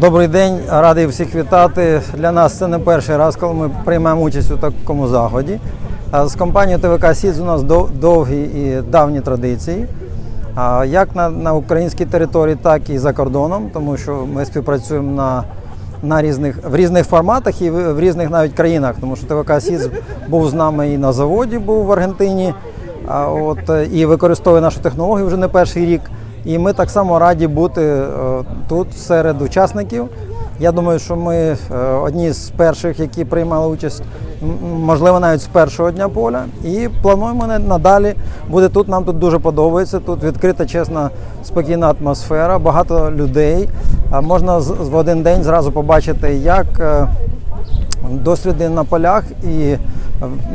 Добрий день, радий всіх вітати. Для нас це не перший раз, коли ми приймаємо участь у такому заході. З компанією ТВК Сіц у нас довгі і давні традиції, як на, на українській території, так і за кордоном, тому що ми співпрацюємо на, на різних, в різних форматах і в, різних навіть країнах, тому що ТВК Сіц був з нами і на заводі, був в Аргентині, от, і використовує нашу технологію вже не перший рік. І ми так само раді бути е, тут серед учасників. Я думаю, що ми е, одні з перших, які приймали участь, можливо, навіть з першого дня поля. І плануємо надалі бути тут. Нам тут дуже подобається. Тут відкрита, чесна, спокійна атмосфера, багато людей. Можна в один день зразу побачити, як е, досліди на полях і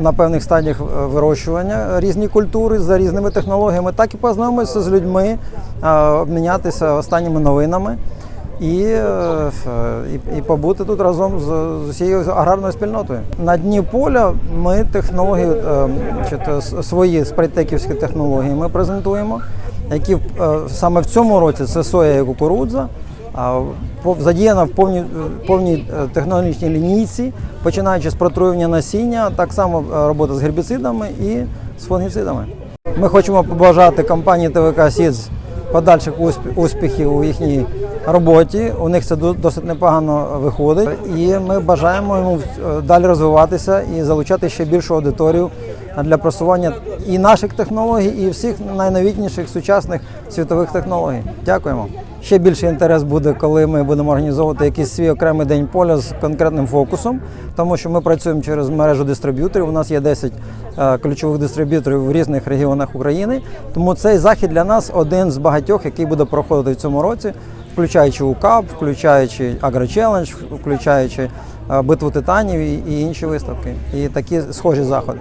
на певних стадіях е, вирощування різні культури за різними технологіями, так і познайомитися з людьми, е, обмінятися останніми новинами і, е, і, і побути тут разом з, з усією аграрною спільнотою. На дні поля ми технології, е, чи свої спрайтеківські технології ми презентуємо, які е, саме в цьому році це соя і кукурудза. Задіяна в повній, повній е, технологічній лінійці, починаючи з протруювання насіння, так само е, робота з гербіцидами і з фунгіцидами. Ми хочемо побажати компанії ТВК Сідз подальших успі- успіхів у їхній роботі. У них це до- досить непогано виходить. І ми бажаємо йому е, далі розвиватися і залучати ще більшу аудиторію для просування і наших технологій, і всіх найновітніших сучасних світових технологій. Дякуємо. Ще більше інтерес буде, коли ми будемо організовувати якийсь свій окремий день поля з конкретним фокусом, тому що ми працюємо через мережу дистриб'юторів. У нас є 10 е, ключових дистриб'юторів в різних регіонах України. Тому цей захід для нас один з багатьох, який буде проходити в цьому році, включаючи УКАП, включаючи Агрочелендж, включаючи е, битву титанів і інші виставки, і такі схожі заходи.